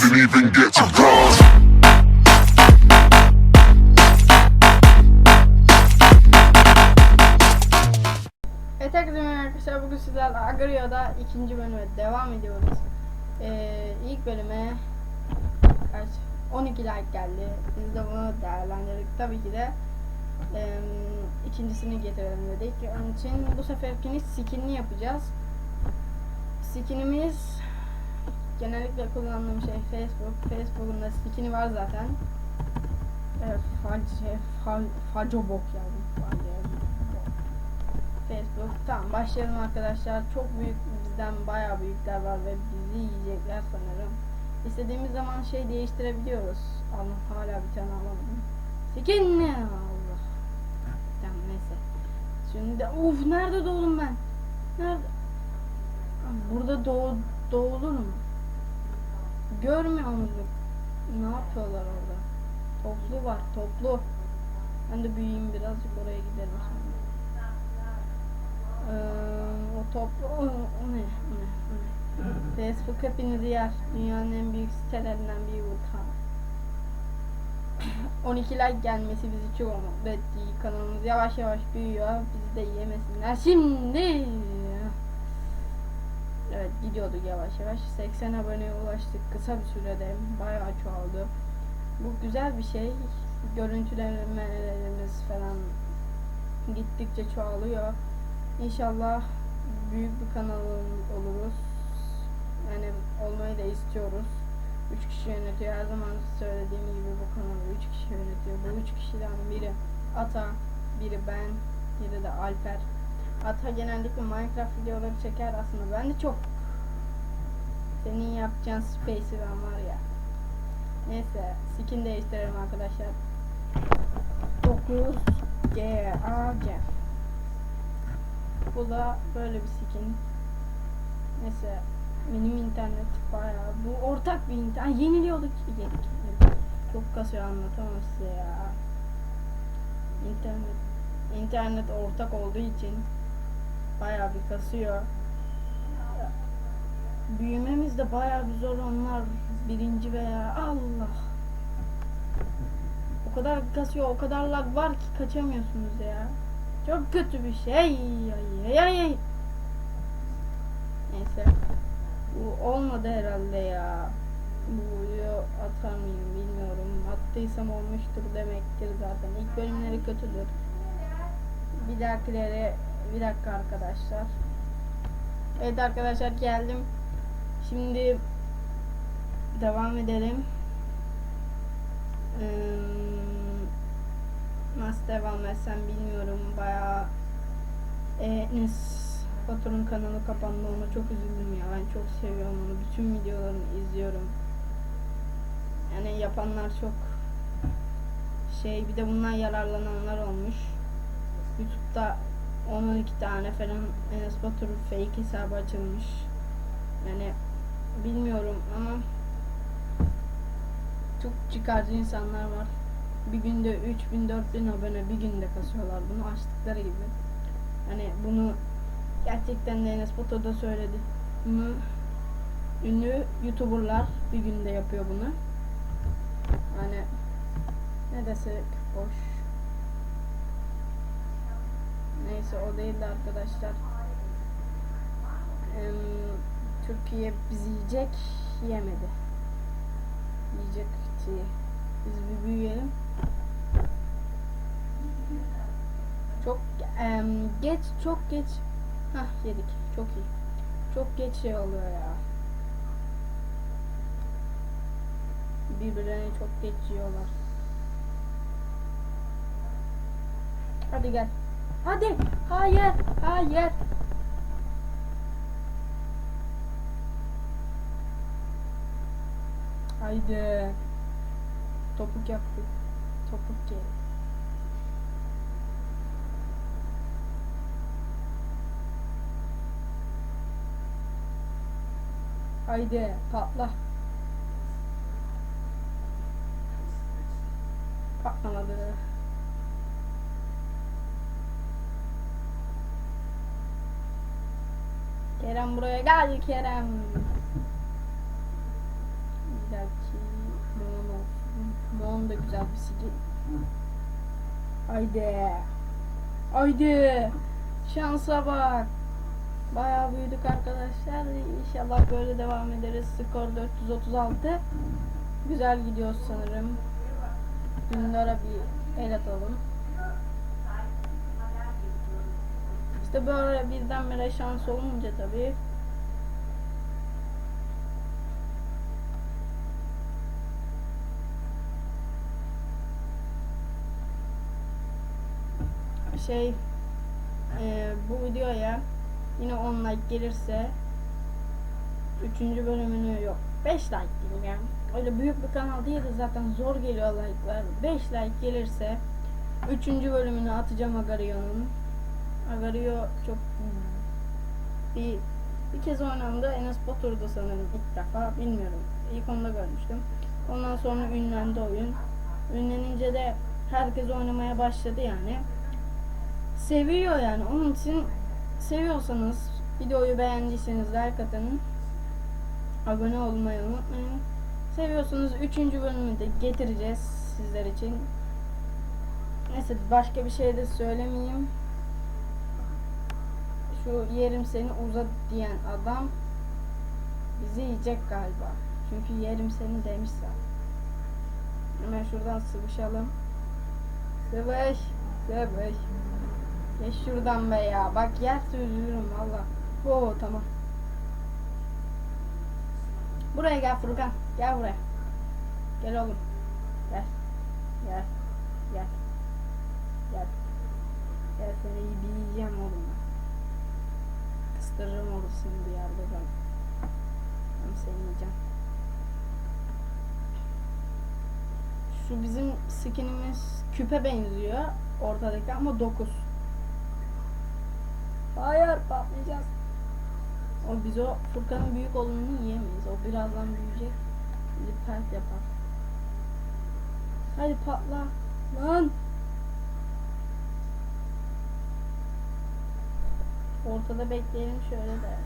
didn't even get to cross. Evet herkese merhaba arkadaşlar bugün sizlerle Agrio'da ikinci bölüme devam ediyoruz. Ee, ilk bölüme kaç? 12 like geldi. Biz de bunu değerlendirdik. Tabii ki de e, ikincisini getirelim dedik. Onun için bu seferkini skinini yapacağız. Skinimiz genellikle kullandığım şey Facebook. Facebook'un da skini var zaten. E, fac, fa, facobok yani. Facebook. Tamam başlayalım arkadaşlar. Çok büyük bizden bayağı büyükler var ve bizi yiyecekler sanırım. İstediğimiz zaman şey değiştirebiliyoruz. Ama hala bir tane alamadım. Sekin ne Allah. Tamam neyse. Şimdi uf nerede doğdum ben? Nerede? Burada doğ, doğulur mu? Görmüyor musun? Ne yapıyorlar orada? Toplu var toplu. Ben de büyüyeyim birazcık oraya gidelim sonra. Ee, o toplu o, o ne? O ne? O ne? Facebook hepinizi yer. Dünyanın en büyük sitelerinden biri bu ta. 12 like gelmesi bizi çok mutlu etti. Kanalımız yavaş yavaş büyüyor. Bizi de yemesinler. Şimdi Evet gidiyorduk yavaş yavaş. 80 aboneye ulaştık kısa bir sürede. Bayağı çoğaldı. Bu güzel bir şey. Görüntülemelerimiz falan gittikçe çoğalıyor. İnşallah büyük bir kanal ol- oluruz. Yani olmayı da istiyoruz. Üç kişi yönetiyor. Her zaman söylediğim gibi bu kanalı üç kişi yönetiyor. Bu üç kişiden biri Ata, biri ben, biri de Alper. Ata genellikle Minecraft videoları çeker aslında. Ben de çok senin yapacağın space'i ben var ya. Neyse skin değiştirelim arkadaşlar. 9 G A G bu da böyle bir skin. Neyse benim internet bayağı bu ortak bir internet. Yeniliyorduk yedik. Çok kasıyor anlatamam size ya. İnternet internet ortak olduğu için bayağı bir kasıyor. Büyümemiz de bayağı bir zor onlar birinci veya Allah. O kadar kasıyor, o kadar lag var ki kaçamıyorsunuz ya. Çok kötü bir şey. Ay, ay, ay, ay. Neyse. Bu olmadı herhalde ya. Bu video atar mıyım bilmiyorum. Attıysam olmuştur demektir zaten. İlk bölümleri kötüdür. Bir dahakileri bir dakika arkadaşlar. Evet arkadaşlar geldim. Şimdi devam edelim. Ee, Nasıl devam etsem bilmiyorum. Bayağı e, Enes Batur'un kanalı kapandı. Ona çok üzüldüm ya. Ben çok seviyorum onu. Bütün videolarını izliyorum. Yani yapanlar çok şey bir de bundan yararlananlar olmuş. YouTube'da 10-12 tane falan Enes Batur fake hesabı açılmış. Yani bilmiyorum ama çok çıkarcı insanlar var bir günde 3000 4000 abone bir günde kasıyorlar bunu açtıkları gibi. Hani bunu gerçekten de Enes Batur da söyledi. Bunu ünlü YouTuber'lar bir günde yapıyor bunu. Hani ne desek boş. Neyse o değil de arkadaşlar. Em, Türkiye bizi yiyecek yemedi. Yiyecekti. Biz bir büyüyelim. Çok em, geç, çok geç. Hah yedik. Çok iyi. Çok geç şey oluyor ya. Birbirlerini çok geç yiyorlar. Hadi gel. Hadi. Hayır. Hayır. Haydi. Topuk yaptık. Topuk gel. Haydi patla. Patlamadı. Kerem buraya gel Kerem. Bir belki Moon olsun. Moon da güzel bir skin. Haydi. Haydi. Şansa bak. Bayağı büyüdük arkadaşlar. İnşallah böyle devam ederiz. Skor 436. Güzel gidiyor sanırım. Günlere bir el atalım. İşte böyle birdenbire şans olunca tabii şey e, bu videoya yine 10 like gelirse 3. bölümünü yok 5 like diyeyim yani öyle büyük bir kanal değil de zaten zor geliyor like'lar 5 like gelirse 3. bölümünü atacağım Agario'nun Agario çok bir bir kez oynandı Enes Batur'da sanırım ilk defa bilmiyorum ilk onda görmüştüm ondan sonra ünlendi oyun ünlenince de herkes oynamaya başladı yani seviyor yani. Onun için seviyorsanız videoyu beğendiyseniz like atın. Abone olmayı unutmayın. Seviyorsanız 3. bölümü de getireceğiz sizler için. Neyse başka bir şey de söylemeyeyim. Yerim seni uzat diyen adam bizi yiyecek galiba. Çünkü yerim seni demiş zaten. Hemen şuradan sıvışalım. Sıvış. Sıvış. Geç şuradan be ya. Bak yerse üzülürüm valla. Oo tamam. Buraya gel Furkan. Gel buraya. Gel oğlum. Gel. Gel. Gel. Gel. Gel seni bir yiyeceğim oğlum. Kıstırırım olursun bir yerde ben. Ben seni yiyeceğim. Şu bizim skinimiz küpe benziyor ortadaki ama 9. Hayır patlayacağız. O biz o Furkan'ın büyük olanını yiyemeyiz. O birazdan büyüyecek. Bizi pert yapar. Hadi patla. Lan. Ortada bekleyelim şöyle de.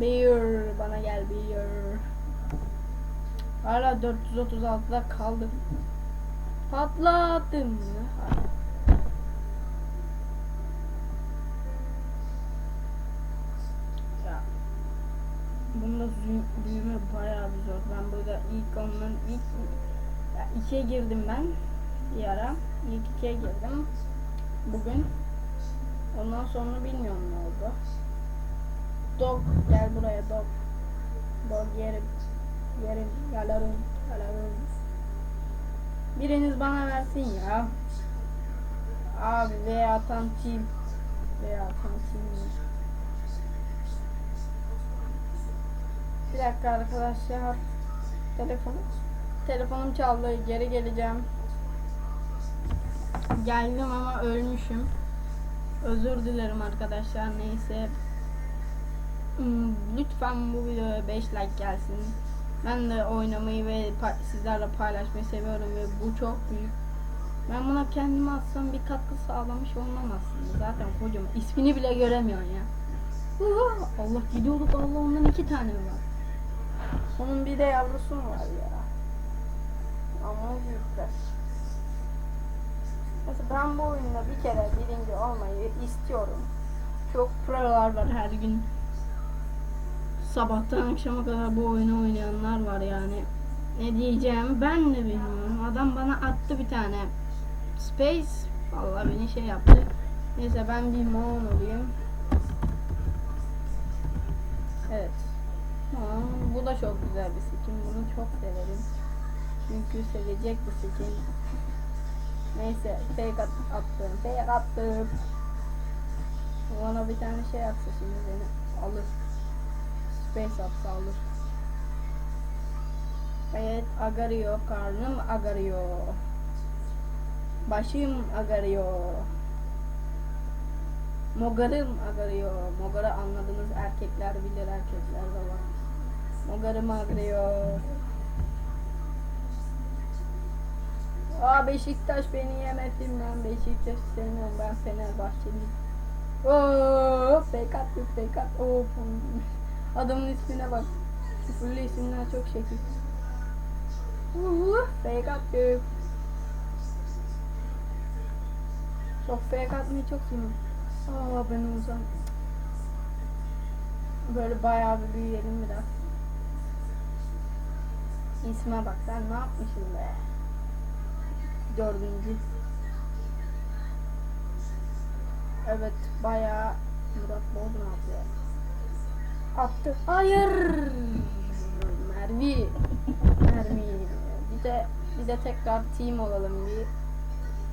Beer bana gel beer. Hala 436'da kaldım. Patlattım. Hayır. Ya. Bunda zü- büyüme bayağı bir zor. Ben burada ilk onların ilk ikiye girdim ben bir ara. İlk ikiye girdim. Bugün. Ondan sonra bilmiyorum ne oldu. Dog gel buraya dog. Dog yerim. Yerim. Yalarım. Yalarım. Biriniz bana versin ya. Abi ve atan team. Ve atan team. Bir dakika arkadaşlar. Telefon. Telefonum çaldı. Geri geleceğim. Geldim ama ölmüşüm. Özür dilerim arkadaşlar. Neyse. Hmm, Lütfen bu videoya 5 like gelsin. Ben de oynamayı ve sizlerle paylaşmayı seviyorum ve bu çok büyük. Ben buna kendime atsam bir katkı sağlamış olmam aslında. Zaten kocaman. ismini bile göremiyorsun ya. Allah gidiyorduk Allah ondan iki tane var? Onun bir de yavrusu mu var ya? Ama büyükler. Mesela ben bu oyunda bir kere birinci olmayı istiyorum. Çok prolar var her gün. Sabahtan akşama kadar bu oyunu oynayanlar var yani. Ne diyeceğim ben de bilmiyorum. Adam bana attı bir tane. Space. Vallahi beni şey yaptı. Neyse ben bir Moon olayım. Evet. Moon. Bu da çok güzel bir skin. Bunu çok severim. Çünkü sevecek bir skin. Neyse fake at, attım. Fake attım. Bana bir tane şey atsa şimdi beni alır. Space atsa alır. Evet agarıyor. Karnım agarıyor. Başım agarıyor. Mogarım agarıyor. Mogarı anladınız erkekler bilir erkekler de var. Ogarım ağrıyor. Aa Beşiktaş beni yemedin ben Beşiktaş sevmiyorum ben Fenerbahçeliyim. Oo, fake attı fake attı. Oo, adamın ismine bak. Küfürlü isimler çok şekil. Uh, fake attı. Çok fake atmayı çok seviyorum. Aa ben uzan. Böyle bayağı bir büyüyelim biraz. İsme bak sen ne yapmışsın be. Dördüncü. Evet bayağı Murat Boz ne yapıyor? Attı. Hayır. Mervi. Mervi. Bir de bir de tekrar team olalım bir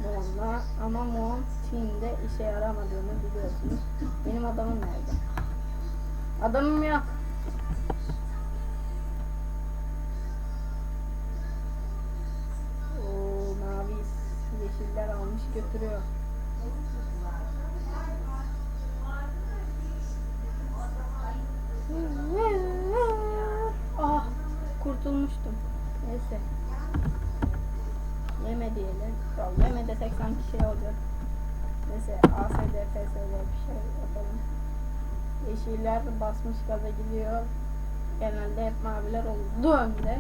Moon'la. Ama Moon team'de işe yaramadığını biliyorsunuz. Benim adamım nerede? Adamım yok. Götürüyor. Ah kurtulmuştum. Neyse. Yeme diyelim. Yok, yeme desek sanki şey olacak. Neyse ASD, FSD bir şey yapalım. Yeşiller basmış gaza gidiyor. Genelde hep maviler oldu önde.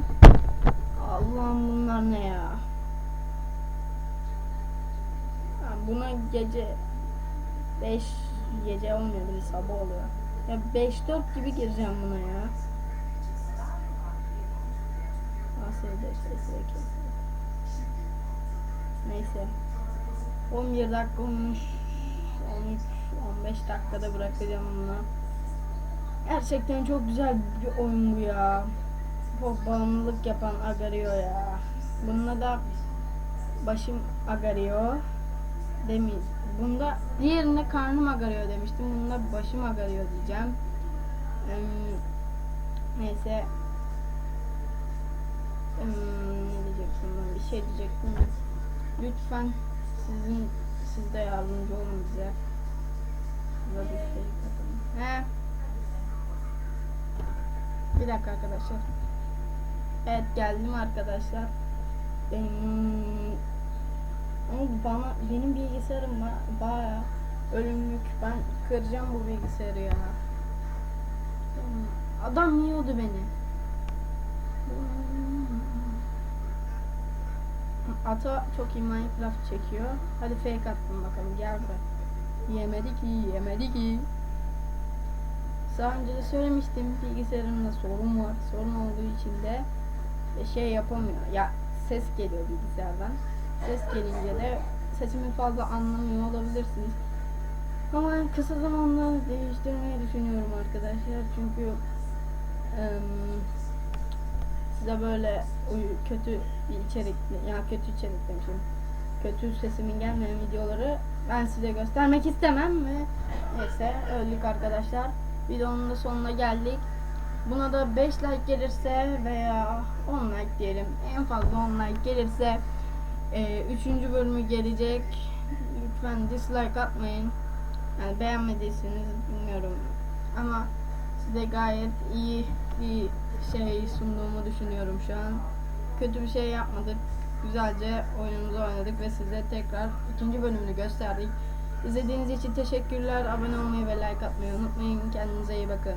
Allah'ım bunlar ne ya? Buna gece 5 gece olmuyor bir sabah oluyor. Ya 5-4 gibi gireceğim buna ya. ASD, FSD, Neyse. 11 dakika olmuş. 13 15 dakikada bırakacağım bunu. Gerçekten çok güzel bir oyun bu ya. Çok bağımlılık yapan Agario ya. Bununla da başım Agario demeyiz. Bunda diğerinde karnım Agario demiştim. Bunda başım Agario diyeceğim. Eee, neyse. Eee, ne diyecektim ben? Bir şey diyecektim. Lütfen sizin siz de yardımcı olun bize. Burada bir şey yapalım. He. Bir dakika arkadaşlar. Evet geldim arkadaşlar. Benim ama bana benim bilgisayarım ba- baya ölümlük. Ben kıracağım bu bilgisayarı ya. Adam yiyordu beni. Ata çok iyi Minecraft çekiyor. Hadi fake attım bakalım gel buraya. Yemedi ki yemedi ki. Daha önce de söylemiştim bilgisayarımda sorun var. Sorun olduğu için de şey yapamıyor. Ya ses geliyor bilgisayardan. Ses gelince de sesimi fazla anlamıyor olabilirsiniz. Ama kısa zamanda değiştirmeyi düşünüyorum arkadaşlar. Çünkü size böyle kötü bir içerikli, ya kötü içerik demişim. Kötü sesimin gelmeyen videoları ben size göstermek istemem ve neyse öldük arkadaşlar. Videonun da sonuna geldik. Buna da 5 like gelirse veya 10 like diyelim. En fazla 10 like gelirse 3. bölümü gelecek. Lütfen dislike atmayın. Yani beğenmediyseniz bilmiyorum. Ama size gayet iyi bir şey sunduğumu düşünüyorum şu an. Kötü bir şey yapmadık. Güzelce oyunumuzu oynadık ve size tekrar ikinci bölümünü gösterdik. İzlediğiniz için teşekkürler. Abone olmayı ve like atmayı unutmayın. Kendinize iyi bakın.